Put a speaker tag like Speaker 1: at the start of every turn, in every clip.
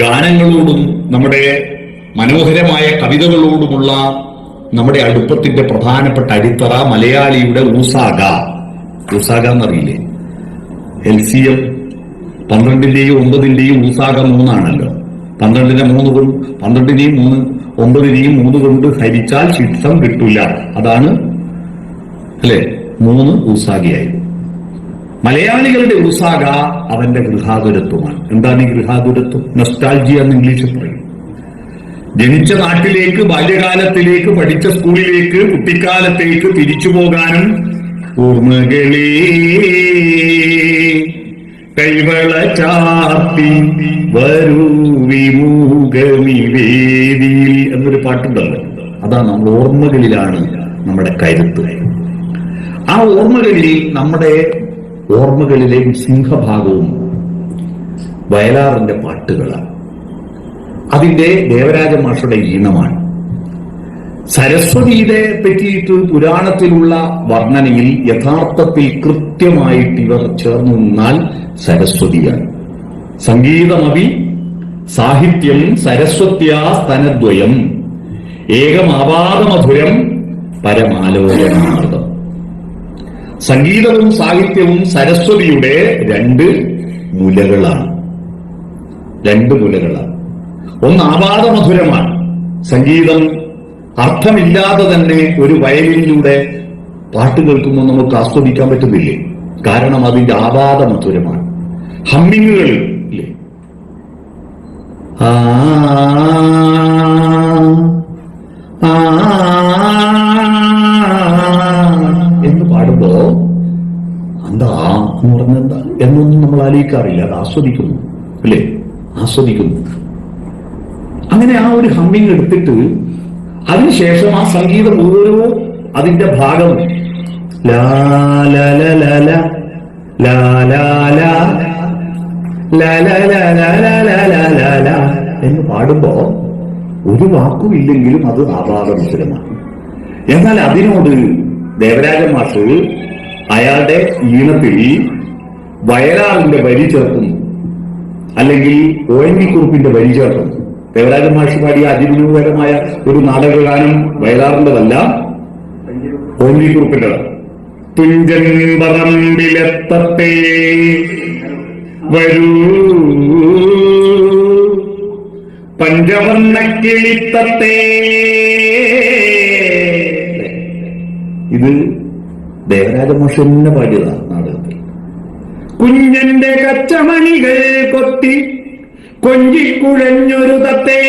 Speaker 1: ഗാനങ്ങളോടും നമ്മുടെ മനോഹരമായ കവിതകളോടുമുള്ള നമ്മുടെ അടുപ്പത്തിന്റെ പ്രധാനപ്പെട്ട അടിത്തറ മലയാളിയുടെ ഊസാഗ. ഊസാഗ എന്നറിയില്ലേ? എൽ സി എം പന്ത്രണ്ടിന്റെയും ഒമ്പതിന്റെയും ഊസാഗ മൂന്നാണല്ലോ. പന്ത്രണ്ടിന്റെ മൂന്ന് കൊണ്ട് പന്ത്രണ്ടിനെയും മൂന്ന് ഒമ്പതിനെയും മൂന്ന് കൊണ്ട് ഹരിച്ചാൽ ശിക്ഷം കിട്ടില്ല അതാണ് അല്ലെ? മൂന്ന് ഊസാഗയായി. മലയാളികളുടെ ഉത്സാഹ അവന്റെ ഗൃഹാതുരത്വമാണ്. എന്താണ് ഈ ഗൃഹാതുരത്വം? നൊസ്റ്റാൾജിയ എന്ന് ഇംഗ്ലീഷിൽ പറയും. ജനിച്ച നാട്ടിലേക്ക് ബാല്യകാലത്തിലേക്ക് പഠിച്ച സ്കൂളിലേക്ക് കുട്ടിക്കാലത്തേക്ക് തിരിച്ചു പോകാനും ഓർമ്മകളേ കൈവള ചാത്തി വരൂ എന്നൊരു പാട്ടുണ്ടല്ലോ. അതാ നമ്മൾ ഓർമ്മകളിലാണ് നമ്മുടെ കരുത്ത്. ആ ഓർമ്മകളിൽ നമ്മുടെ ഓർമ്മകളിലെ സിംഹഭാഗവും വയലാറിന്റെ പാട്ടുകളാണ്. അതിന്റെ ദേവരാജ മാഷയുടെ ഈണമാണ്. സരസ്വതിയുടെ പറ്റിയിട്ട് പുരാണത്തിലുള്ള വർണനയിൽ യഥാർത്ഥത്തിൽ കൃത്യമായിട്ട് ഇവർ ചേർന്നു നിന്നാൽ സരസ്വതിയാണ്. സംഗീതമവി സാഹിത്യം സരസ്വത്യാ സ്തനദ്വയം ഏകമാവാദമധുരം പരമാലോചനാമൃതം സംഗീതവും സാഹിത്യവും സരസ്വതിയുടെ രണ്ട് മുലകളാണ്. രണ്ട് മുലകളാണ്. ഒന്ന് ആപാദമധുരമാണ്. സംഗീതം അർത്ഥമില്ലാതെ തന്നെ ഒരു വയലിലൂടെ പാട്ട് കേൾക്കുമ്പോൾ നമുക്ക് ആസ്വദിക്കാൻ പറ്റുന്നില്ലേ? കാരണം അതിന്റെ ആപാദമധുരമാണ്. ഹമ്മിങ്ങുകൾ ഇല്ലേ ആ ആ അനുഭവിക്കാറില്ല അത് ആസ്വദിക്കുന്നു അല്ലേ ആസ്വദിക്കുന്നു അങ്ങനെ ആ ഒരു ഹമ്മിങ് എടുത്തിട്ട് അതിനുശേഷം ആ സംഗീതം ഓരോ അതിന്റെ ഭാഗം എന്ന് പാടുമ്പോ ഒരു വാക്കും ഇല്ലെങ്കിലും അത് ആപാദ എന്നാൽ അതിനോട് ദേവരാജന്മാർ അയാളുടെ ഈണത്തിൽ വയലാറിന്റെ വരി ചേർക്കുന്നു അല്ലെങ്കിൽ ഒ എൻ വി കുറുപ്പിന്റെ വരി ചേർക്കുന്നു ദേവരാജ മാഷി പാടിയ അതിവിനൂപകരമായ ഒരു നാടകഗാനം വയലാറിന്റെതല്ല ഒ എൻ വി കുറുപ്പിന്റെ തുഞ്ചൻ പറമ്പിലെത്തത്തെ വരൂ. പഞ്ചവർണ ഇത് ദേവരാജ മഹർഷി തന്നെ പാടിയതാണ് കുഞ്ഞന്റെ കച്ചമണികൾ കൊത്തി കൊഞ്ചിക്കുഴഞ്ഞൊരു തത്തേ.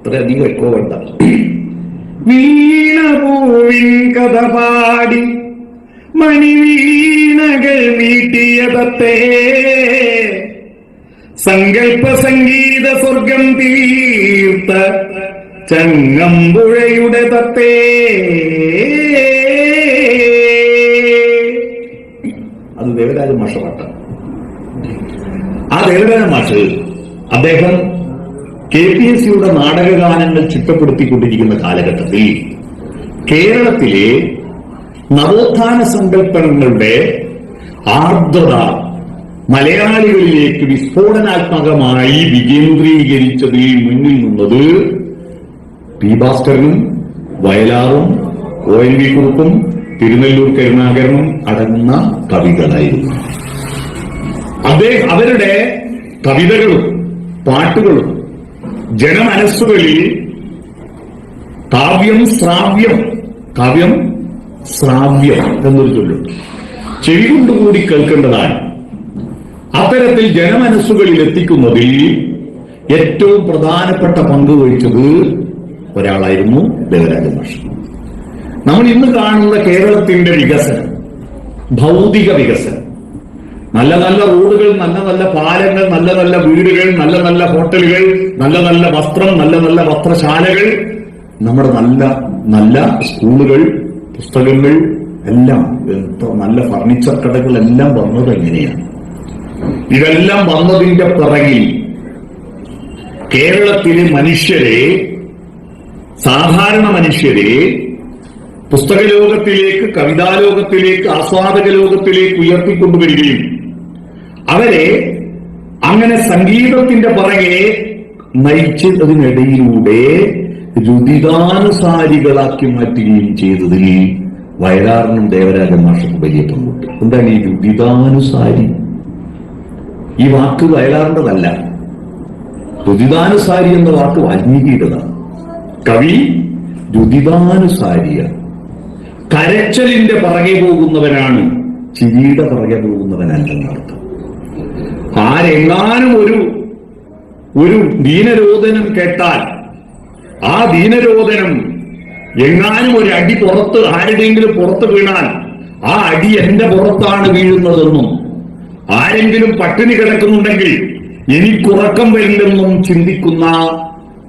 Speaker 1: ഇത്രയധികം വേണ്ട. വീണപൂവിൻ കഥ പാടി മണിവീണകൾ വീട്ടിയ തത്തേ. സങ്കൽപ്പ സംഗീത സ്വർഗം തീർത്ത ചങ്ങമ്പുഴയുടെ തത്തേ. ദേവരാജ മാഷ ആ ദേവരാജ മാഷ് അദ്ദേഹം കെ പി എസ് സിയുടെ നാടകഗാനങ്ങൾ ചിട്ടപ്പെടുത്തിക്കൊണ്ടിരിക്കുന്ന കാലഘട്ടത്തിൽ കേരളത്തിലെ നവോത്ഥാന സങ്കല്പങ്ങളുടെ ആർദ്രത മലയാളികളിലേക്ക് വിസ്ഫോടനാത്മകമായി വികേന്ദ്രീകരിച്ചതിൽ മുന്നിൽ നിന്നത് പി ഭാസ്കരനും വയലാറും ഒ എൻ വി കുറുപ്പും തിരുനെല്ലൂർ കരുണാകരനും അടങ്ങുന്ന കവികളായിരുന്നു. അദ്ദേഹം അവരുടെ കവിതകളും പാട്ടുകളും ജനമനസ്സുകളിൽ കാവ്യം ശ്രാവ്യം കാവ്യം ശ്രാവ്യം എന്നൊരു ചൊല്ലും ചെവി കൊണ്ടുകൂടി കേൾക്കേണ്ടതാണ് അത്തരത്തിൽ ജനമനസ്സുകളിൽ എത്തിക്കുന്നതിൽ ഏറ്റവും പ്രധാനപ്പെട്ട പങ്ക് വഹിച്ചത് ഒരാളായിരുന്നു ദേവരാജ മാഷ്. നമ്മൾ ഇന്ന് കാണുന്ന കേരളത്തിന്റെ വികസനം ഭൗതിക വികസനം. നല്ല നല്ല റോഡുകൾ നല്ല നല്ല പാലങ്ങൾ നല്ല നല്ല വീടുകൾ നല്ല നല്ല ഹോട്ടലുകൾ നല്ല നല്ല വസ്ത്രം നല്ല നല്ല വസ്ത്രശാലകൾ നമ്മുടെ നല്ല നല്ല സ്കൂളുകൾ പുസ്തകങ്ങൾ എല്ലാം നല്ല ഫർണിച്ചർ കടകൾ എല്ലാം വന്നത് എങ്ങനെയാണ്? ഇതെല്ലാം വന്നതിന്റെ പിറകിൽ കേരളത്തിലെ മനുഷ്യരെ സാധാരണ മനുഷ്യരെ പുസ്തക ലോകത്തിലേക്ക് കവിതാലോകത്തിലേക്ക് ആസ്വാദക ലോകത്തിലേക്ക് ഉയർത്തിക്കൊണ്ടുവരികയും അവരെ അങ്ങനെ സംഗീതത്തിന്റെ പുറകെ നയിച്ചതിനിടയിലൂടെ രുതികാനുസാരികളാക്കി മാറ്റുകയും ചെയ്തതിൽ വയലാറിനും ദേവരാജൻ മാഷക്കും വലിയ പങ്കുണ്ട്. എന്താണ് ഈ രുതികാനുസാരി ഈ വാക്ക് വയലാറിന്റെതല്ല. രുതികാനുസാരി എന്ന വാക്ക് വാൽമീകിയുടേതാണ്. കവി രുതികാനുസാരിയ കരച്ചലിന്റെ പറകെ പോകുന്നവനാണ്. ചിരിയുടെ പുറകെ പോകുന്നവനല്ലെന്നർത്ഥം ആരെങ്ങാനും ഒരു ഒരു ദീനരോധനം കേട്ടാൽ ആ ദീനരോധനം എങ്ങാനും ഒരു അടി പുറത്ത് ആരുടെയെങ്കിലും പുറത്ത് വീണാൽ ആ അടി എന്റെ പുറത്താണ് വീഴുന്നതെന്നും ആരെങ്കിലും പട്ടിണി കിടക്കുന്നുണ്ടെങ്കിൽ എനിക്കുറക്കം വരില്ലെന്നും ചിന്തിക്കുന്ന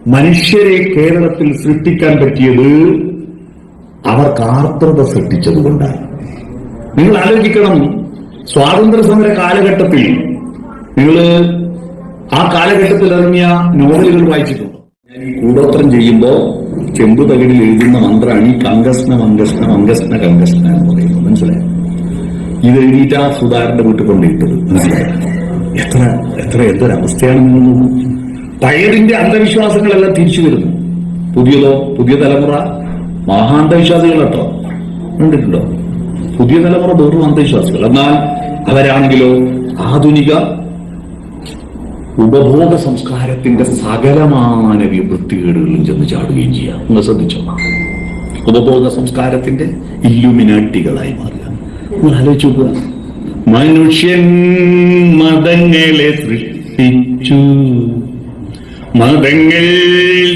Speaker 1: മനുഷ്യരെ കേരളത്തിൽ സൃഷ്ടിക്കാൻ പറ്റിയത് അവർക്ക് ആർദ്രത സൃഷ്ടിച്ചതുകൊണ്ടാണ് നിങ്ങൾ ആലോചിക്കണം. സ്വാതന്ത്ര്യ സമര കാലഘട്ടത്തിൽ നിങ്ങൾ ആ കാലഘട്ടത്തിൽ ഇറങ്ങിയ നോവലുകൾ വായിച്ചിട്ടുണ്ട്. ഞാൻ ഈ കൂടോത്രം ചെയ്യുമ്പോ ചെമ്പു തകിടിൽ എഴുതുന്ന മന്ത്രമാണ് ഈ കങ്കസ്ന മങ്കസ്ന മങ്കസ്ന കങ്കസ്ന എന്ന് പറയുന്നത്. മനസ്സിലായോ? ഇത് എഴുതിയിട്ട് ആ സുധാകരന്റെ വീട്ടിൽ കൊണ്ടിട്ടത് മനസ്സിലായോ? എത്ര എത്ര എന്തൊരവസ്ഥയാണ് നിങ്ങൾ പഴയതിന്റെ അന്ധവിശ്വാസങ്ങളെല്ലാം തിരിച്ചു വരുന്നു. പുതിയതോ പുതിയ തലമുറ മഹാന്ധവിശ്വാസികൾ കേട്ടോ കണ്ടിട്ടുണ്ടോ? പുതിയ തലമുറ വെറും അന്ധവിശ്വാസികൾ എന്നാൽ അവരാണെങ്കിലോ ആധുനിക ഉപഭോഗ സംസ്കാരത്തിന്റെ സകലമാന വൃത്തികേടുകളിൽ ചെന്ന് ചാടുകയും ചെയ്യാം. ഒന്ന് ശ്രദ്ധിച്ചോ? ഉപഭോഗ സംസ്കാരത്തിന്റെ ഇല്ലുമിനാട്ടികളായി മാറുക. നിങ്ങൾ ആലോചിച്ചു മനുഷ്യൻ മതങ്ങളെ സൃഷ്ടിച്ചു. മതങ്ങൾ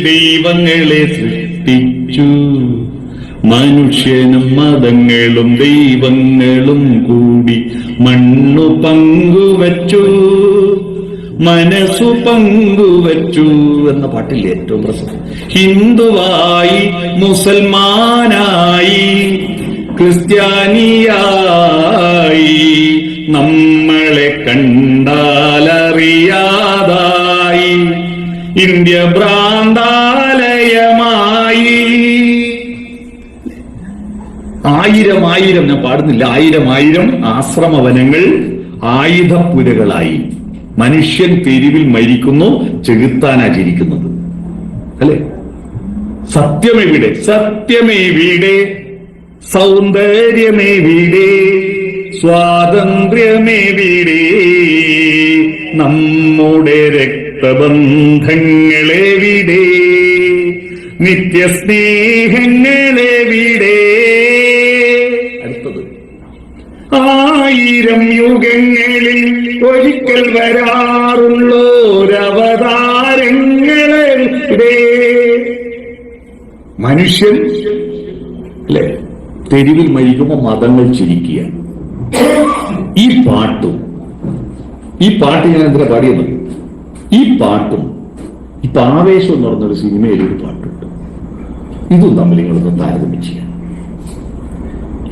Speaker 1: ദൈവങ്ങളെ സൃഷ്ടിച്ചു മനുഷ്യനും മതങ്ങളും ദൈവങ്ങളും കൂടി മണ്ണു പങ്കുവച്ചു. മനസ്സു പങ്കുവച്ചു എന്ന പാട്ടിൽ ഏറ്റവും പ്രസിദ്ധം. ഹിന്ദുവായി മുസൽമാനായി ക്രിസ്ത്യാനിയായി നമ്മളെ കണ്ടാലറിയാതായി. ഇന്ത്യ ഭ്രാന്താലയമായി ആയിരം ആയിരം ഞാൻ പാടുന്നില്ല. ആയിരം ആയിരം ആശ്രമവനങ്ങൾ ആയുധപ്പുരകളായി. മനുഷ്യൻ തെരുവിൽ മരിക്കുന്നു ചെകുത്താനാചരിക്കുന്നത് അല്ലെ? സത്യമെവിടെ? സത്യമെവിടെ? സ്വാതന്ത്ര്യമേ സ്വാതന്ത്ര്യമെവിടെ? നമ്മുടെ രക്തബന്ധങ്ങളെവിടെ? നിത്യസ്നേഹങ്ങളെവിടെ അടുത്തത്. ആയിരം യുഗങ്ങളിൽ ഒരിക്കൽ വരാറുള്ളോരവതാരങ്ങളെ മനുഷ്യൻ അല്ലെ? തെരുവിൽ മരിക്കുമ്പോ മതങ്ങൾ ചിരിക്കുക. ഈ പാട്ടും ഈ പാട്ട് ഞാൻ എന്തിനാ പാടിയത്? ഈ പാട്ടും ഇപ്പൊ ആവേശം എന്ന് പറഞ്ഞൊരു സിനിമയിലൊരു പാട്ടും. ഇതും തമ്മിൽ നിങ്ങളൊന്ന് താരതമ്യം ചെയ്യാം.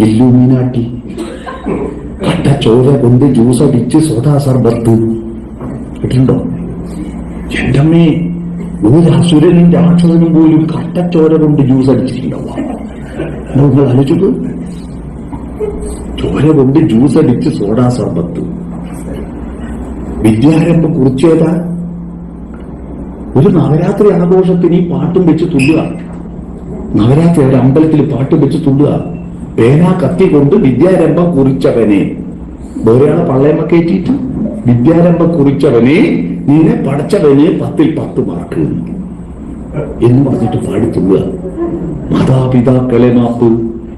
Speaker 1: എല്ലുമീനാട്ടി കട്ട ചോര കൊണ്ട് ജ്യൂസ് അടിച്ച് സോഡാ സർബത്ത്. കേട്ടിട്ടുണ്ടോ? എന്റെ അമ്മേ ഒരു അസുരനും രാക്ഷസനും പോലും ചോര കൊണ്ട് ജ്യൂസ് അടിച്ചിട്ടുണ്ടാവാം നിങ്ങൾ ആലോചിച്ചു ചോര കൊണ്ട് ജ്യൂസ് അടിച്ച് സോഡാ സർബത്ത്. വിദ്യാരംഭം കുറിച്ചേതാ? ഒരു നവരാത്രി ആഘോഷത്തിന് ഈ പാട്ടും വെച്ച് തുള്ളുക നവരാത്രി അമ്പലത്തിൽ പാട്ട് വെച്ച് തുള്ളുക. പേന കത്തി കൊണ്ട് വിദ്യാരംഭം കുറിച്ചവനെ. വേറെയാളെ പള്ളയമ്മ കയറ്റിയിട്ട് വിദ്യാരംഭം കുറിച്ചവനെ നീനെ പഠിച്ചവനെ പത്തിൽ പത്ത് മാർക്ക്. എന്ന് പറഞ്ഞിട്ട് പാടി തുള്ളുക. മാതാപിതാക്കളെ മാപ്പ്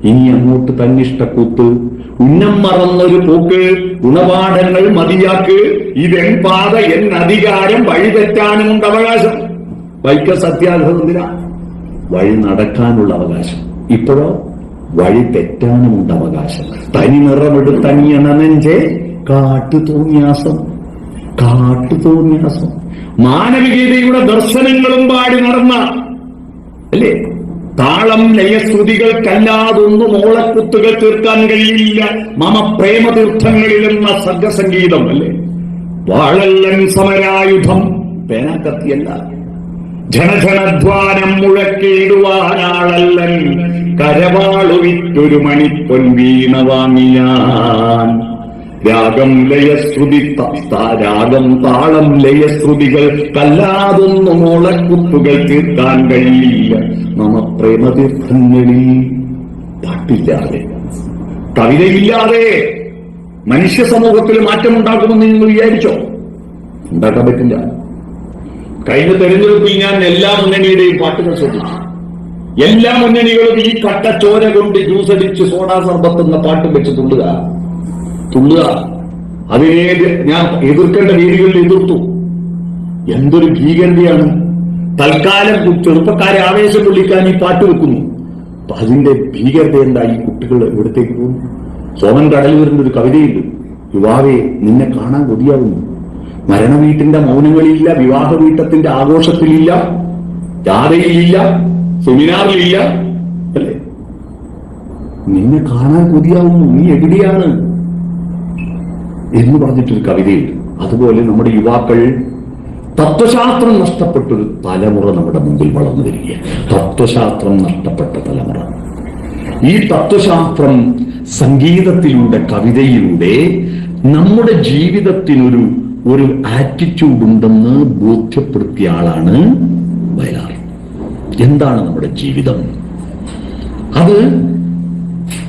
Speaker 1: ഇനി അങ്ങോട്ട് തന്നിഷ്ടക്കൂത്ത്. ഉന്നം മറന്നൊരു പോക്ക് ഗുണപാഠങ്ങൾ മതിയാക്ക്. ഇതെൻ പാത എൻ അധികാരം വഴിതെറ്റാനും തെറ്റാനുമുണ്ട് അവകാശം. വൈക്ക സത്യാഗ്രഹത്തിന വഴി നടക്കാനുള്ള അവകാശം. ഇപ്പോഴോ വഴി തെറ്റാനുമുണ്ട് അവകാശം. തനി തനിയ നെഞ്ചെ കാട്ടു തോന്നിയാസം. കാട്ടു തോന്നിയാസം. മാനവികതയുടെ ദർശനങ്ങളും പാടി നടന്ന അല്ലേ? താളം ലയശ്രുതികൾക്കല്ലാതൊന്നും ഓളക്കുത്തുകൾ തീർക്കാൻ കഴിയില്ല. മമ പ്രേമതീർത്ഥങ്ങളിലെന്ന സർഗസംഗീതം അല്ലേ? വാഴല്ലൻ സമരായുധം. പേനാക്കത്തിയല്ല. ജനജനധ്വാനം കരവാളു വിറ്റൊരു മണിപ്പൊൻ വീണ വാങ്ങിയാൻ. രാഗം ലയശ്രുതി രാഗം താളം ലയശ്രുതികൾ കല്ലാതൊന്നും ഓളക്കുത്തുകൾ തീർക്കാൻ കഴിയില്ല. നമ പ്രേമതീർത്ഥങ്ങളിൽ പാട്ടില്ലാതെ. കവിതയില്ലാതെ മനുഷ്യ സമൂഹത്തിൽ മാറ്റമുണ്ടാക്കുമെന്ന് നിങ്ങൾ വിചാരിച്ചോ? ഉണ്ടാക്കാൻ പറ്റില്ല. കഴിഞ്ഞ തെരഞ്ഞെടുപ്പിൽ ഞാൻ എല്ലാ മുന്നണിയുടെയും പാട്ടുകൾ ശ്രദ്ധിച്ചു. എല്ലാ മുന്നണികളും ഈ കട്ട ചോര കൊണ്ട് ജ്യൂസ് അടിച്ച് സോഡാ സർബത്ത് എന്ന പാട്ടും വെച്ച് തുള്ളുക. തുള്ളുക. അതിനെ ഞാൻ എതിർക്കേണ്ട രീതികളിൽ എതിർത്തു. എന്തൊരു ഭീകരതയാണ്. തൽക്കാലം ചെറുപ്പക്കാരെ ആവേശം കൊള്ളിക്കാൻ ഈ പാട്ട് വെക്കുന്നു. അപ്പൊ അതിന്റെ ഭീകരത എന്താ ഈ കുട്ടികൾ എവിടത്തേക്ക് പോകും സോമൻ കടലൂരിന്റെ ഒരു കവിതയുണ്ട്. യുവാവെ നിന്നെ കാണാൻ കൊതിയാവുന്നു. മരണ വീട്ടിന്റെ മൗനങ്ങളിലില്ല വിവാഹ വീട്ടത്തിന്റെ ആഘോഷത്തിലില്ല ജാഥയിലില്ല സെമിനാറിലില്ല അല്ലേ? നിന്നെ കാണാൻ കൊതിയാവുന്നു നീ എവിടെയാണ്? എന്ന് പറഞ്ഞിട്ടൊരു കവിതയുണ്ട്. അതുപോലെ നമ്മുടെ യുവാക്കൾ തത്വശാസ്ത്രം നഷ്ടപ്പെട്ടൊരു തലമുറ നമ്മുടെ മുമ്പിൽ വളർന്നു വരികയാണ്. തത്വശാസ്ത്രം നഷ്ടപ്പെട്ട തലമുറ. ഈ തത്വശാസ്ത്രം സംഗീതത്തിലൂടെ കവിതയിലൂടെ നമ്മുടെ ജീവിതത്തിനൊരു ഒരു ആറ്റിറ്റ്യൂഡ് ഉണ്ടെന്ന് ബോധ്യപ്പെടുത്തിയ ആളാണ് വയലാർ. എന്താണ് നമ്മുടെ ജീവിതം? അത്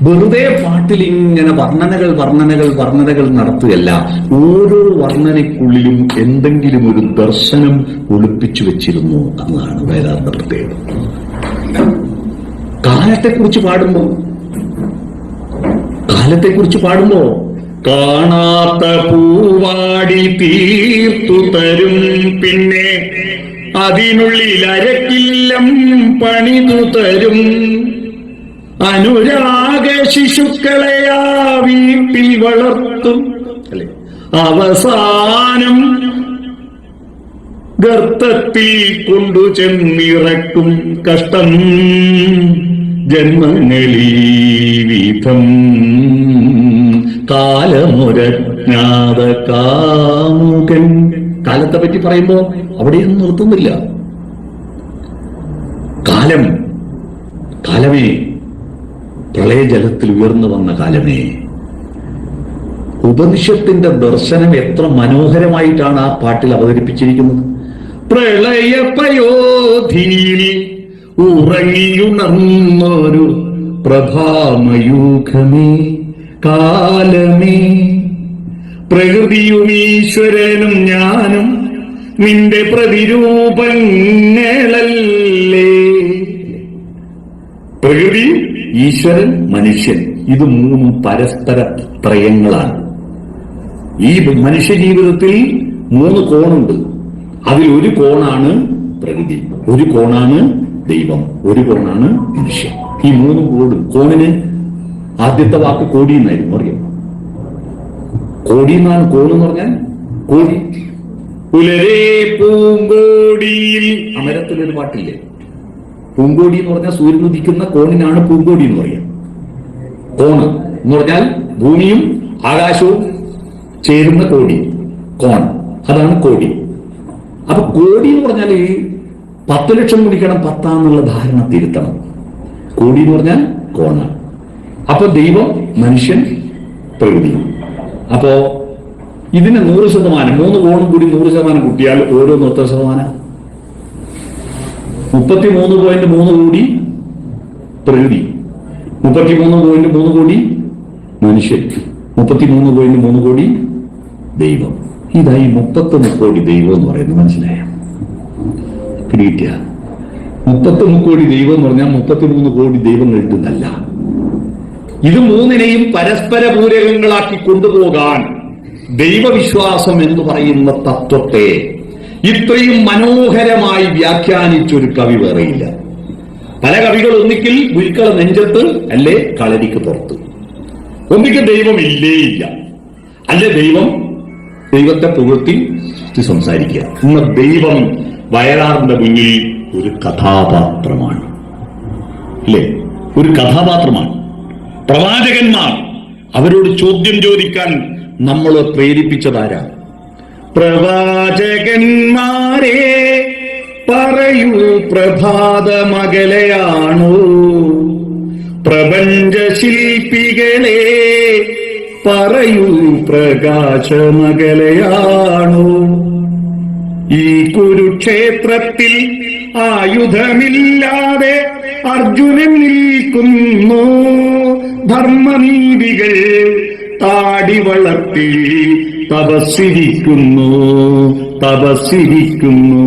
Speaker 1: വെറുതെ പാട്ടിൽ ഇങ്ങനെ വർണനകൾ വർണനകൾ വർണനകൾ നടത്തുകയല്ല. ഓരോ വർണനയ്ക്കുള്ളിലും എന്തെങ്കിലും ഒരു ദർശനം ഒളിപ്പിച്ചു വെച്ചിരുന്നു എന്നതാണ് വേദാന്ത പ്രത്യേകത. കാലത്തെക്കുറിച്ച് പാടുമ്പോ? കാലത്തെക്കുറിച്ച് പാടുമ്പോ കാണാത്ത പൂവാടി തീർത്തു തരും പിന്നെ അതിനുള്ളിൽ അരക്കില്ലം പണിതു തരും. അനുരാഗ ശിശുക്കളെ ആ വീട്ടിൽ വളർത്തും. അല്ലെ? അവസാനം ഗർത്തത്തിൽ കൊണ്ടു ചെന്നിറക്കും കഷ്ടം. ജന്മങ്ങളീ കാലമുരജ്ഞാത കാമുകൻ കാലത്തെ പറ്റി പറയുമ്പോ അവിടെയൊന്നും നിർത്തുന്നില്ല. കാലം കാലമേ പ്രളയജലത്തിൽ ഉയർന്നു വന്ന കാലമേ. ഉപനിഷത്തിന്റെ ദർശനം എത്ര മനോഹരമായിട്ടാണ് ആ പാട്ടിൽ അവതരിപ്പിച്ചിരിക്കുന്നത്. പ്രളയപയോധിയിൽ ഉറങ്ങിയുണർന്നൊരു പ്രഭാമയൂഖമേ കാലമേ. പ്രകൃതിയും ഈശ്വരനും ഞാനും നിന്റെ പ്രതിരൂപങ്ങളല്ലേ. പ്രകൃതി ഈശ്വരൻ മനുഷ്യൻ ഇത് മൂന്നും പരസ്പര ത്രയങ്ങളാണ്. ഈ മനുഷ്യ ജീവിതത്തിൽ മൂന്ന് കോണുണ്ട്. അതിൽ ഒരു കോണാണ് പ്രകൃതി ഒരു കോണാണ് ദൈവം ഒരു കോണാണ് മനുഷ്യൻ. ഈ മൂന്ന് കോണും കോണിന് ആദ്യത്തെ വാക്ക് കോടി എന്നായിരുന്നു അറിയാം? കോടി എന്നാണ് കോണെന്ന് പറഞ്ഞാൽ കോടി. പുലരേ പൂങ്കോടിയിൽ. അമരത്തിലൊരു പാട്ടില്ലേ? പൂങ്കോടി എന്ന് പറഞ്ഞാൽ സൂര്യൻ ഉദിക്കുന്ന കോണിനാണ് പൂങ്കോടി എന്ന് പറയാം. കോണ് എന്ന് പറഞ്ഞാൽ ഭൂമിയും ആകാശവും ചേരുന്ന കോടി. കോൺ. അതാണ് കോടി. അപ്പൊ കോടി എന്ന് പറഞ്ഞാൽ പത്ത് ലക്ഷം കുടിക്കണം പത്താന്നുള്ള ധാരണ തിരുത്തണം. കോടി എന്ന് പറഞ്ഞാൽ കോണ അപ്പൊ ദൈവം മനുഷ്യൻ പ്രകൃതി. അപ്പോ ഇതിന് നൂറ് ശതമാനം മൂന്ന് കോണും കൂടി നൂറ് ശതമാനം കുട്ടിയാൽ ഓരോന്ന് എത്ര ശതമാനം. മുപ്പത്തി മൂന്ന് പോയിന്റ് മൂന്ന് കോടി പ്രകൃതി. മുപ്പത്തി മൂന്ന് പോയിന്റ് മൂന്ന് കോടി മനുഷ്യൻ. മുപ്പത്തി മൂന്ന് പോയിന്റ് മൂന്ന് കോടി ദൈവം. ഇതായി മുപ്പത്തൊന്ന് കോടി ദൈവം എന്ന് പറയുന്നത് മനസ്സിലായ? പിടികിട്ടിയ മുപ്പത്തൊന്ന് കോടി ദൈവം എന്ന് പറഞ്ഞാൽ മുപ്പത്തിമൂന്ന് കോടി ദൈവങ്ങൾ ഉണ്ടെന്നല്ല ഇത് മൂന്നിനെയും പരസ്പര പൂരകങ്ങളാക്കി കൊണ്ടുപോകാൻ ദൈവവിശ്വാസം എന്ന് പറയുന്ന തത്വത്തെ ഇത്രയും മനോഹരമായി വ്യാഖ്യാനിച്ചൊരു കവി വേറെയില്ല. പല കവികൾ ഒന്നിക്കിൽ ഗുരുക്കള നെഞ്ചത്ത് അല്ലേ കളരിക്ക് പുറത്ത്. ഒന്നിക്ക് ദൈവം ഇല്ലേ ഇല്ല അല്ലെ ദൈവം? ദൈവത്തെ പുകഴ്ത്തി സംസാരിക്കുക. ഇന്ന് ദൈവം വയലാറിന്റെ മുന്നിൽ ഒരു കഥാപാത്രമാണ്. അല്ലേ? ഒരു കഥാപാത്രമാണ്. പ്രവാചകന്മാർ അവരോട് ചോദ്യം ചോദിക്കാൻ നമ്മൾ പ്രേരിപ്പിച്ചതാരാ? പ്രവാചകന്മാരെ പറയൂ പ്രഭാതമകലയാണോ? പ്രപഞ്ച ശില്പികളെ പറയൂ പ്രകാശമകലയാണോ? ഈ കുരുക്ഷേത്രത്തിൽ ആയുധമില്ലാതെ അർജുനൻ നിൽക്കുന്നു. ധർമ്മനീതികൾ താടി വളർത്തി തപസ്സിരിക്കുന്നു. തപസ്സിരിക്കുന്നു.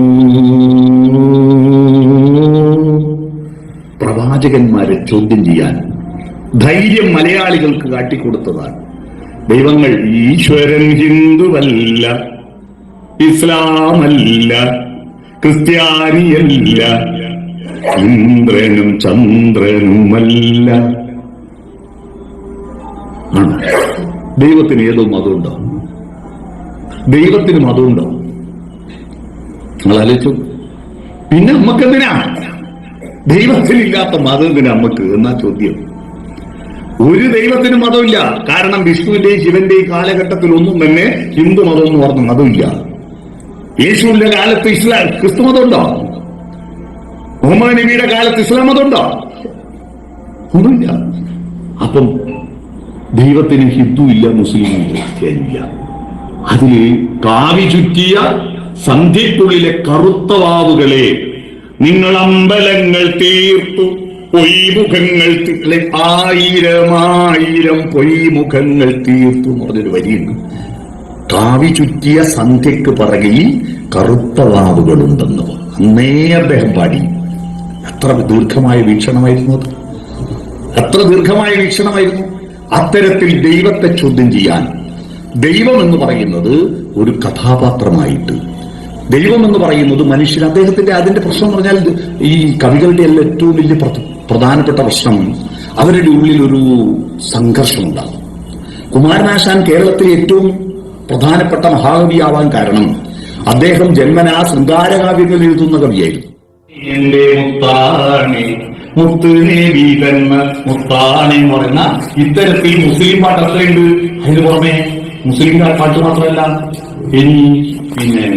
Speaker 1: പ്രവാചകന്മാരെ ചോദ്യം ചെയ്യാൻ ധൈര്യം മലയാളികൾക്ക് കാട്ടിക്കൊടുത്തതാണ്. ദൈവങ്ങൾ ഈശ്വരൻ ഹിന്ദുവല്ല. ഇസ്ലാമല്ല ക്രിസ്ത്യാനിയല്ല ഇന്ദ്രനും ചന്ദ്രനുമല്ല. ദൈവത്തിന് ഏതോ മതമുണ്ടോ? ദൈവത്തിന് മതമുണ്ടോ? നിങ്ങൾ ആലോചിച്ചു പിന്നെ നമുക്കെന്തിനാ ദൈവത്തിനില്ലാത്ത മതം എന്തിനാ നമുക്ക് എന്നാ ചോദ്യം. ഒരു ദൈവത്തിന് മതമില്ല. കാരണം വിഷ്ണുവിന്റെയും ശിവന്റെയും കാലഘട്ടത്തിൽ ഒന്നും തന്നെ ഹിന്ദു മതം എന്ന് പറഞ്ഞ മതമില്ല. യേശുവിന്റെ കാലത്ത് ഇസ്ലാം ക്രിസ്തു മതമുണ്ടോ മുഹമ്മദ് നബിയുടെ കാലത്ത് ഇസ്ലാം മതമുണ്ടോ ഒന്നുമില്ല അപ്പം ദൈവത്തിന് ഹിന്ദു ഇല്ല മുസ്ലിം ഇല്ല ക്രിസ്ത്യാനില്ല അതിൽ കാവി ചുറ്റിയ സന്ധ്യക്കുള്ളിലെ കറുത്ത വാവുകളെ നിങ്ങൾ അമ്പലങ്ങൾ തീർത്തു പൊയ്മുഖങ്ങൾ ആയിരം ആയിരം പൊയ്മുഖങ്ങൾ തീർത്തു എന്ന് പറഞ്ഞൊരു വരിയുണ്ട്. കാവി ചുറ്റിയ സന്ധ്യക്ക് പറകിൽ കറുത്ത വാവുകളുണ്ടെന്ന് അന്നേ അദ്ദേഹം പാടി. എത്ര ദീർഘമായ വീക്ഷണമായിരുന്നു അത്. എത്ര ദീർഘമായ വീക്ഷണമായിരുന്നു. അത്തരത്തിൽ ദൈവത്തെ ചോദ്യം ചെയ്യാൻ ദൈവം എന്ന് പറയുന്നത് ഒരു കഥാപാത്രമായിട്ട്. ദൈവം എന്ന് പറയുന്നത് മനുഷ്യൻ അദ്ദേഹത്തിന്റെ അതിന്റെ പ്രശ്നം പറഞ്ഞാൽ ഈ കവികളുടെ എല്ലാം ഏറ്റവും വലിയ പ്ര- പ്രധാനപ്പെട്ട പ്രശ്നം അവരുടെ ഉള്ളിൽ ഒരു സംഘർഷമുണ്ടാകും. കുമാരനാശാൻ കേരളത്തിലെ ഏറ്റവും പ്രധാനപ്പെട്ട മഹാകവിയാവാൻ കാരണം അദ്ദേഹം ജന്മനാ ശൃംഗാരകാവ്യങ്ങൾ എഴുതുന്ന കവിയായിരുന്നു. എന്റെ മുത്താണി മുത്തുനബി തന്ന മുത്താണി എന്ന് പറയുന്ന ഇത്തരത്തിൽ മുസ്ലിം പാട്ട് അത്രയുണ്ട് അതിന് പുറമെ മുസ്ലിം പാട്ട് മാത്രമല്ല ഇനി പിന്നെ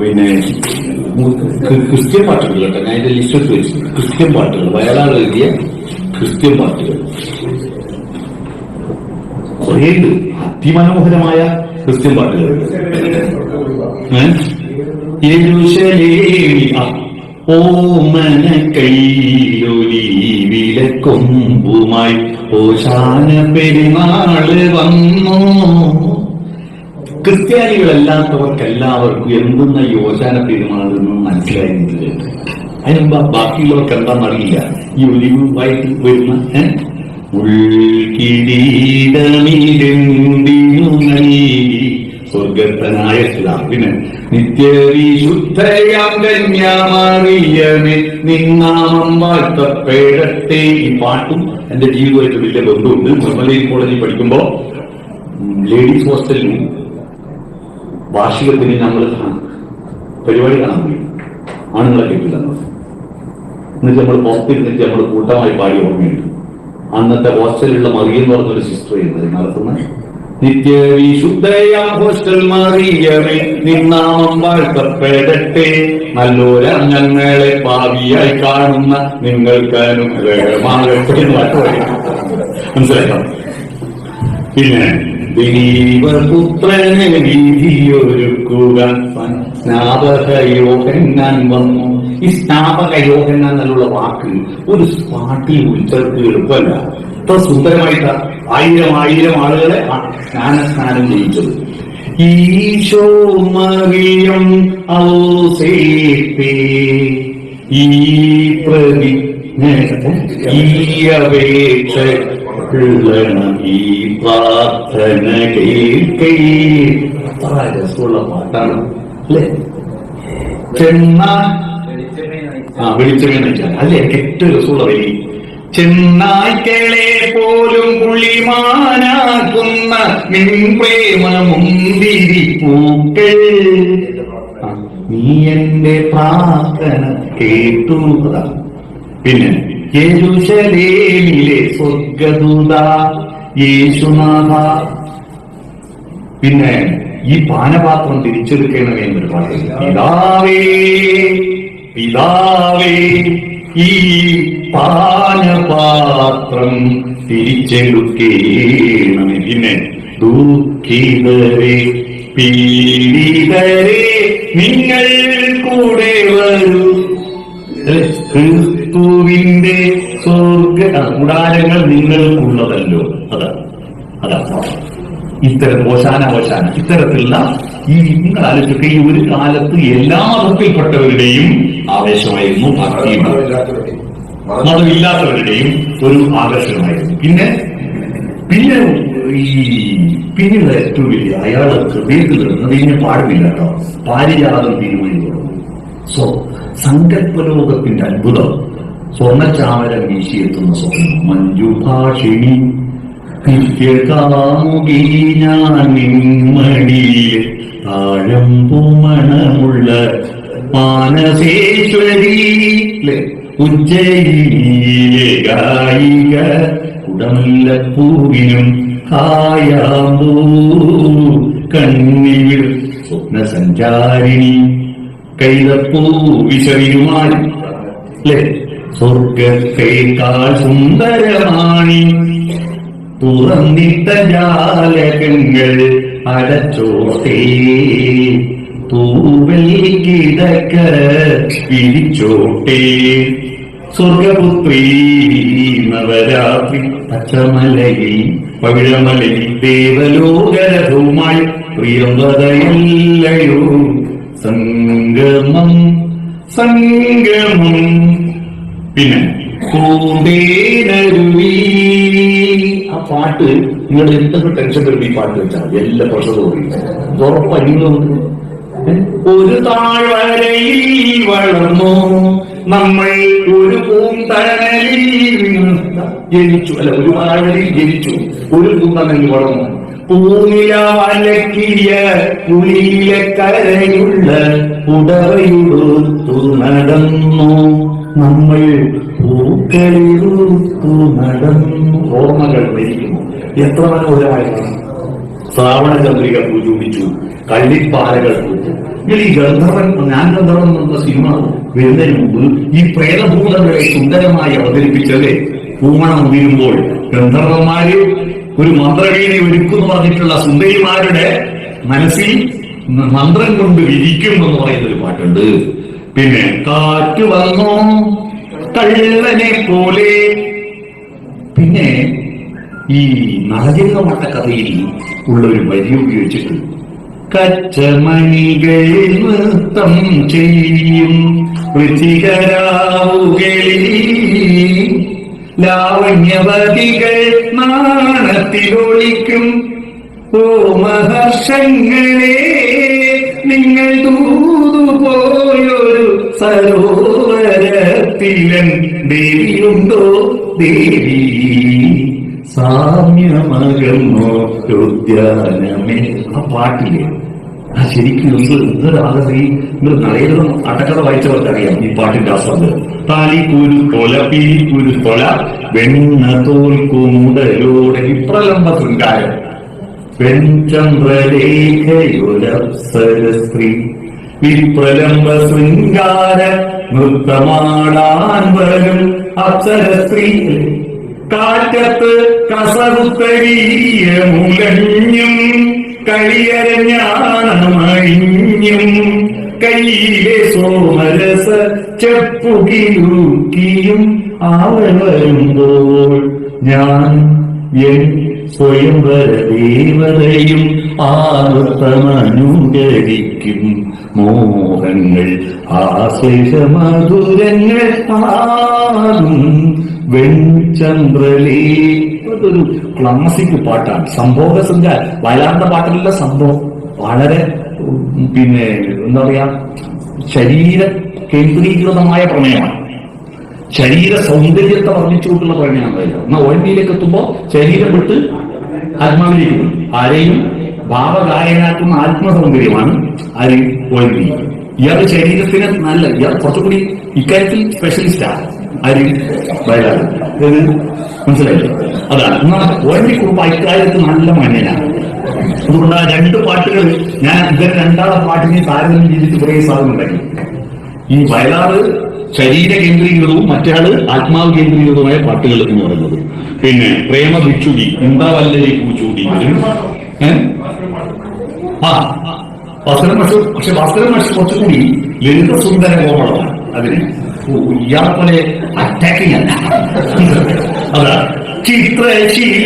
Speaker 1: പിന്നെ ക്രിസ്ത്യൻ പാട്ടുകൾ കേട്ടോ. ഞാൻ ഇതിന്റെ ലിസ്റ്റ് എടുത്ത് വെച്ചു. ക്രിസ്ത്യൻ പാട്ടുകൾ. വയലാൾ എഴുതിയ ക്രിസ്ത്യൻ പാട്ടുകൾ. കുറേയുണ്ട്. അതിമനോഹരമായ ക്രിസ്ത്യൻ പാട്ടുകൾ. ഓശാന പെരുമാൾ വന്നു. ക്രിസ്ത്യാനികളല്ലാത്തവർക്കെല്ലാവർക്കും എന്തെന്ന യോജന പെരുമാളെന്ന് മനസ്സിലായിരുന്നില്ല? അതിനുമ്പ് ബാക്കിയുള്ളവർക്ക് എന്താണെന്നറിയില്ല ഈ ഒലിവുമായിട്ട് വരുന്ന സ്വർഗത്തനായ പിന്നെ നിത്യവിശുദ്ധയാം നിന്നാമം വാഴ്ത്തപ്പെടട്ടെ ഈ പാട്ടും എന്റെ ജീവിതമായിട്ട് വലിയ ബന്ധമുണ്ട്. നിർമ്മലയിൽ കോളേജിൽ പഠിക്കുമ്പോ ലേഡീസ് ഹോസ്റ്റലിൽ വാർഷികത്തിന് ഞങ്ങൾ പരിപാടി കാണാൻ പോയി. ആണുങ്ങളെ കേട്ടില്ല എന്നിട്ട് നമ്മൾ പുറത്തിരുന്നിട്ട് നമ്മൾ കൂട്ടമായി പാടി ഓർമ്മയുണ്ട്. അന്നത്തെ ഹോസ്റ്റലിലുള്ള എന്ന് പറഞ്ഞൊരു സിസ്റ്റർ ചെയ്യുന്നത് നടത്തുന്ന ഹോസ്റ്റൽ മറിയമേ ഞങ്ങളെ ഭാവിയായി കാണുന്ന നിങ്ങൾക്ക് അനുഗ്രഹമാകട്ടെ പിന്നെ വീതിയൊരുക്കുക. സ്നാപകയോഹന്നാൻ വന്നു. ഈ സ്ഥാപക സ്നാപകയോഹന്നാൻ എന്നുള്ള വാക്ക് ഒരു സ്പാട്ടിൽ ഉച്ചർക്ക് എളുപ്പമല്ല ഇത്ര സുന്ദരമായിട്ട് ആയിരം ആയിരം ആളുകളെ സ്നാന സ്നാനസ്നാനം ചെയ്യിച്ചത് ഈശോ മറിയം ഈ പാട്ടാണ് അല്ലേ? ആ നയിച്ചാൽ അല്ലേ ഏറ്റവും രസമുള്ള വരി ചെന്നായ്ക്കളെ പോലും പുളിമാനാക്കുന്ന നീ എന്റെ പ്രാർത്ഥന കേട്ടു പിന്നെ യേശുശലേലിലെ സ്വർഗദൂത യേശുനാഥ. പിന്നെ ഈ പാനപാത്രം തിരിച്ചെടുക്കണമേ എന്നൊരു പിതാവേ പിതാവേ ഈ പാനപാത്രം തിരിച്ചെടുക്കേണമേ പിന്നെ ദുഃഖിതരെ പീഡിതരെ നിങ്ങൾ കൂടെ വരൂ? ക്രിസ്തുവിന്റെ സ്വർഗ കൂടാരങ്ങൾ നിങ്ങൾക്കുള്ളതല്ലോ. അതാ അതാ. ഇത്തരം ഓശാന ഇത്തരത്തിലുള്ള ഈ നിങ്ങൾ ആലോചിച്ചൊക്കെ ഈ ഒരു കാലത്ത് എല്ലാ മതത്തിൽപ്പെട്ടവരുടെയും ആവേശമായിരുന്നു ഭക്തി മതമില്ലാത്തവരുടെയും ഒരു ആകർഷണമായിരുന്നു. പിന്നെ പിന്നെ ഈ പിന്നീട് ഏറ്റവും വലിയ അയാൾക്ക് വീട്ടിൽ അത് ഇങ്ങനെ പാടുന്നില്ല കേട്ടോ. പാരിജാതം തിരുവഴികളും സോ സങ്കല്പലോകത്തിന്റെ അത്ഭുതം. സ്വർണചാമരം വീശിയെത്തുന്ന സ്വപ്നം. മഞ്ജുഭാഷിണി ഞാൻ താഴം പൂമണമുള്ള മാനസേശ്വരി ഉജ്ജയിലെ ഗായിക ഉടമല്ലപ്പൂവിനും കായാമ്പൂ കണ്ണിൽ സ്വപ്നസഞ്ചാരിണി കൈതപ്പൂ വിശറിയുമായി അല്ലേ സ്വർഗത്തേക്കാൾ സുന്ദരമാണി. തുറന്നിട്ട ജാലകങ്ങൾ അടച്ചോട്ടേ തൂവൽ കിടക്ക പിടിച്ചോട്ടേ. സ്വർഗപുത്രീ നവരാത്രി പച്ചമലയിൽ പവിഴമലയിൽ ദേവലോകരഥവുമായി പ്രിയവതയല്ലയോ? സംഗമം സംഗമം. പിന്നെ കൂടേനരുവി ആ പാട്ട് നിങ്ങൾ എന്തൊക്കെ ടെൻഷൻ തരും ഈ പാട്ട് വെച്ചാൽ. എല്ലാ പ്രശ്നവും ഉറപ്പായിരുന്നു ഒരു താഴ്വരയിൽ വളർന്നു. നമ്മൾ ഒരു പൂന്തണലിൽ ജനിച്ചു. അല്ല ഒരു താഴ്വരയിൽ ജനിച്ചു. ഒരു പൂന്തണലിൽ വളർന്നു. പൂനിലാലക്കിയ പുലിയിലെ കരയുള്ള ഉടവയുടുത്തു നടന്നു. നമ്മൾ പൂക്കളിറുത്തു നടന്നു. ഓർമ്മകൾ മരിക്കുന്നു എത്ര മനോഹരമായിരുന്നു ശ്രാവണ ചന്ദ്രിക പൂജൂപിച്ചു. കള്ളിപ്പാലകൾ പൂത്തു. ഈ ഗന്ധർവൻ ഞാൻ ഗന്ധർവൻ എന്ന സിനിമ വരുന്നതിന് മുമ്പ് ഈ പ്രേതഭൂതങ്ങളെ സുന്ദരമായി അവതരിപ്പിച്ചത് പൂമണം ഉയരുമ്പോൾ ഗന്ധർവന്മാര് ഒരു മന്ത്രവീണി ഒരുക്കുന്നു പറഞ്ഞിട്ടുള്ള സുന്ദരിമാരുടെ മനസ്സിൽ മന്ത്രം കൊണ്ട് വിരിക്കും എന്ന് പറയുന്ന ഒരു പാട്ടുണ്ട്. പിന്നെ കാറ്റ് വന്നു കള്ളനെ പോലെ. പിന്നെ ഈ നരജിംഗ കഥയിൽ ഉള്ള ഒരു വരി ഉപയോഗിച്ചിട്ടുണ്ട്. കച്ചമണികൾ നൃത്തം ചെയ്യും ഋചികരാവുകളിൽ ലാവണ്യവതികൾ നാണത്തിലൊളിക്കും. ഓ മഹർഷങ്ങളെ നിങ്ങൾ ദൂതുപോയൊരു സരോവരത്തിലൻ ദേവിയുണ്ടോ ദേവി? സാമ്യമകമോ ഉദ്യാനമേ ആ പാട്ടില്ലേ? ആ ശരിക്കും നിങ്ങൾ എന്ത് രാഗശ്രീ നിങ്ങൾ നരേന്ദ്രം അട്ടക്കഥ വായിച്ചവർക്കറിയാം ഈ പാട്ടിന്റെ ആസ്വാദം താലിക്കൂരു കൊല പീലിക്കൂരു കൊല വെണ്ണ തോൽക്കുമുടലോടെ ഇപ്രലംബ ശൃംഗാരം. വെൺചന്ദ്രലേഖയൊരപ്സരസ്ത്രീ വിപ്രലംബ ശൃംഗാര നൃത്തമാടാൻ വരും അപ്സരസ്ത്രീ കാറ്റത്ത് കസവുത്തരീയ മുലഞ്ഞും കളിയരഞ്ഞാണമഴിഞ്ഞും കയ്യിലെ സോമരസ ചെപ്പുകിലൂക്കിയും അവൾ വരുമ്പോൾ ഞാൻ എൻ സ്വയംവര ദേവതയും ആർത്തമനുകരിക്കും മോഹങ്ങൾ ആശേഷമധുരങ്ങൾ ആകും വെൺചന്ദ്രലേ ഇതൊരു ക്ലാസിക് പാട്ടാണ്. സംഭോഗ സഞ്ചാര വയലാറിന്റെ പാട്ടല്ല സംഭവം. വളരെ പിന്നെ എന്താ പറയാ ശരീര കേന്ദ്രീകൃതമായ പ്രമേയമാണ് ശരീര സൗന്ദര്യത്തെ വർദ്ധിച്ചുകൊണ്ടുള്ള പ്രമേയമാണ് എന്നാൽ ഓൻവിയിലേക്ക് എത്തുമ്പോൾ ശരീരം വിട്ട് ആത്മാവിലേക്ക് പോകും ആരെയും ഭാവഗായനാക്കുന്ന ആത്മസൗന്ദര്യമാണ് ആരെയും ഓൻവി ഇയാളുടെ ശരീരത്തിന് നല്ല ഇയാൾ കുറച്ചുകൂടി ഇക്കാര്യത്തിൽ സ്പെഷ്യലിസ്റ്റാണ് ആര്? വയലാറ് ഇത് അതാണ്. എന്നാൽ ഓൻവി കുറിപ്പ് ഇക്കാര്യത്തിൽ നല്ല മണ്ണിനാണ് അതുകൊണ്ട് ആ രണ്ട് പാട്ടുകൾ ഞാൻ ഇവരെ രണ്ടാളെ പാട്ടിനെ താരതമ്യം ചെയ്തിട്ട് കുറേ സാധനം ഉണ്ടാക്കി. ഈ വയലാറ് ശരീര കേന്ദ്രീകൃതവും മറ്റാൾ ആത്മാവ് കേന്ദ്രീകൃതവുമായ പാട്ടുകൾ എന്ന് പറയുന്നത്. പിന്നെ പ്രേമ ഭിക്ഷുകി എന്താ വല്ലരി പൂച്ചൂടി? ആ വസ്ത്രം മാഷ് പക്ഷെ വസ്ത്രം പക്ഷെ കുറച്ചുകൂടി ലളിത സുന്ദര കോമളമാണ് അതിന്. ഇയാളെ പോലെ അറ്റാക്കിംഗ് അല്ല അതാ ചിത്രശിലാപ്പാളികൾ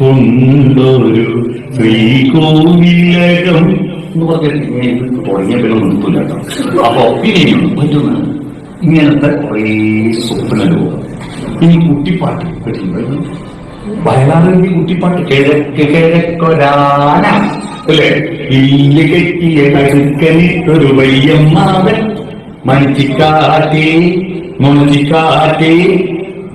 Speaker 1: കൊണ്ടൊരു ശ്രീകോവിലകം എന്ന് പറഞ്ഞിട്ട് ഇങ്ങനെ തുടങ്ങിയ പിന്നെ നിർത്തൂല കേട്ടോ. അപ്പൊ ഇനിയും പറ്റുന്ന ഇങ്ങനത്തെ കുറേ സ്വപ്ന ലോകം ഇനി കുട്ടിപ്പാട്ട് കേട്ടിട്ടുണ്ടോ? വയലാറിന്റെ കുട്ടിപ്പാട്ട് കിഴക്ക് കിഴക്കൊരാന അല്ലേ? ഇല്ല് കെട്ടിയ കടുക്കന് ഒരു വയ്യമ്മാവൻ മണിച്ചിക്കാറ്റേ മണിച്ചിക്കാറ്റേ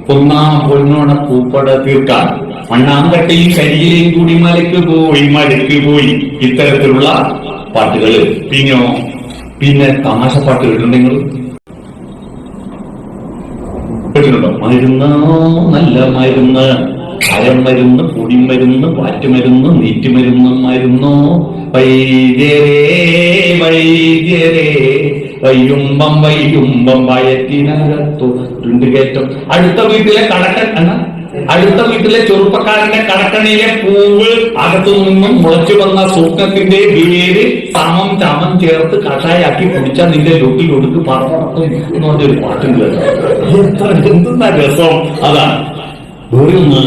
Speaker 1: ഒന്നാം പൊന്നോണ പൂപ്പട തീർക്കാൻ. മണ്ണാങ്കട്ടയും കരിയിലെയും കൂടി മലക്ക് പോയി മലക്ക് പോയി. ഇത്തരത്തിലുള്ള പാട്ടുകൾ പിന്നെയോ പിന്നെ തമാശ പാട്ട് കേട്ടിട്ടുണ്ടെങ്കിൽ കേട്ടിട്ടുണ്ടോ? മരുന്ന് നല്ല മരുന്ന് അരമരുന്ന് പുടിമരുന്ന് പാറ്റുമരുന്ന് നീറ്റുമരുന്ന് മരുന്നോ വൈദ്യരേ വൈദ്യരേ വയ്യുമ്പം വയ്യുമ്പം വയറ്റിനകത്തു രണ്ടു കയറ്റം അടുത്ത വീട്ടിലെ കടക്കൻ എന്നാ അടുത്ത വീട്ടിലെ ചെറുപ്പക്കാരന്റെ കടക്കണിയിലെ പൂവ് അകത്തു നിന്നും മുളച്ചു വന്ന സ്വപ്നത്തിന്റെ വേര് സമം ചമം ചേർത്ത് കഷായാക്കി കുടിച്ചാൽ നിന്റെ ലുക്കിൽ ഒടുക്ക് പറക്കും എന്ന് പാട്ടുണ്ട് എത്ര രസം? അതാണ് വേറെ ഒന്ന്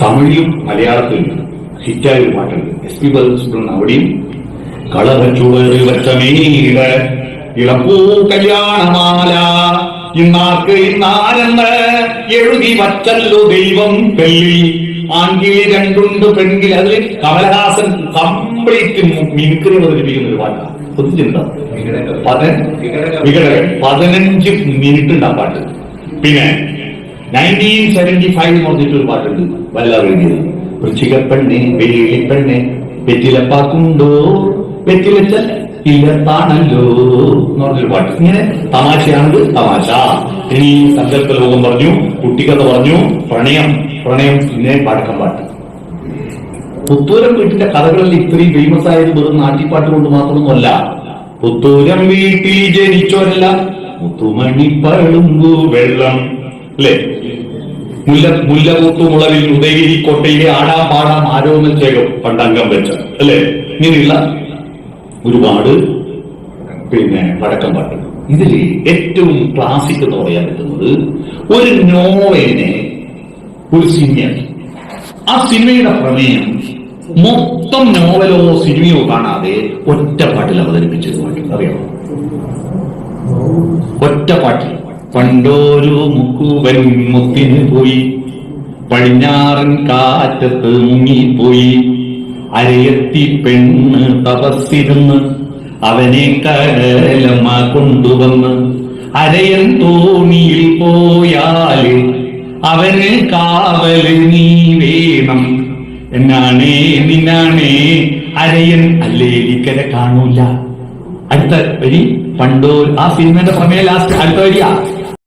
Speaker 1: തമിഴിലും മലയാളത്തിലും ഹിറ്റായ ഒരു പാട്ടുണ്ട്. എസ് പി ബാലകൃഷ്ണൻ അവിടെയും കളറച്ചുവറി വച്ച നീല ഇളപ്പൂ കല്യാണമാല ഇന്നാർക്ക് ഇന്നാരെന്ന് എഴുതി വച്ചല്ലോ ദൈവം കല്ലി ആൺകിളി രണ്ടുണ്ട് പെൺകിളി. അതിൽ കമലഹാസൻ കംപ്ലീറ്റ് മിമിക്രി അവതരിപ്പിക്കുന്ന ഒരു വികടകൻ പതിനഞ്ച് മിനിറ്റ് ഉണ്ട് ആ പാട്ട്. പിന്നെ നയന്റീൻ സെവന്റി ഫൈവ് എന്ന് പറഞ്ഞിട്ടൊരു പാട്ടുണ്ട് വല്ലാതെ വൃശ്ചിക പെണ്ണെ വെള്ളിപ്പെണ്ണെ വെറ്റിലപ്പാക്കുണ്ടോ? വെറ്റിലച്ച ഇല്ലത്താണല്ലോ എന്ന് പറഞ്ഞൊരു പാട്ട്. ഇങ്ങനെ തമാശയാണിത് തമാശ. ഇനി സങ്കല്പ ലോകം പറഞ്ഞു കുട്ടിക്കഥ പറഞ്ഞു പ്രണയം പ്രണയം പിന്നെ പാടക്കം പാട്ട്. പുത്തൂരം വീട്ടിന്റെ കഥകളിൽ ഇത്രയും ഫേമസ് ആയത് വെറും നാട്ടിപ്പാട്ട് കൊണ്ട് മാത്രമൊന്നുമല്ല. പുത്തൂരം വീട്ടിൽ ജനിച്ചോരല്ല മുത്തുമണി പളുങ്കു വെള്ളം. അല്ലേ? മുല്ല മുല്ലകൂത്തു മുളവിൽ ഉദയഗിരി കോട്ടയിലെ ആടാം പാടാം ആരോമൽ ചേകം പണ്ടംഗം വെച്ച. അല്ലേ? ഇങ്ങനെയുള്ള ഒരുപാട് പിന്നെ വടക്കം പാട്ടുകൾ ഇതിൽ ഏറ്റവും ക്ലാസിക് എന്ന് പറയാൻ പറ്റുന്നത് ഒരു നോവലിനെ ഒരു സിനിമയാക്കി ആ സിനിമയുടെ പ്രമേയം മൊത്തം നോവലോ സിനിമയോ കാണാതെ ഒറ്റപ്പാട്ടിൽ അവതരിപ്പിച്ചതുമായിട്ട് അറിയാമോ? ഒറ്റപ്പാട്ടിൽ പണ്ടോരു മുക്കുവൻ മുത്തിന് പോയി. പടിഞ്ഞാറൻ കാറ്റത്ത് മുങ്ങിപ്പോയി. അരയത്തി പെണ്ണ് തപസ്സിരുന്ന് അവനെ കടലമ്മ കൊണ്ടുവന്ന് അരയൻ തോണിയിൽ പോയാൽ അവന് കാവൽ നീ വേണം. എന്നാണേ നിന്നാണേ അരയൻ അല്ലേ ഇക്കരെ കാണൂല. അടുത്ത വരി പണ്ടോ ആ സിനിമയുടെ സമയം ലാസ്റ്റ് അടുത്ത വരിയാ.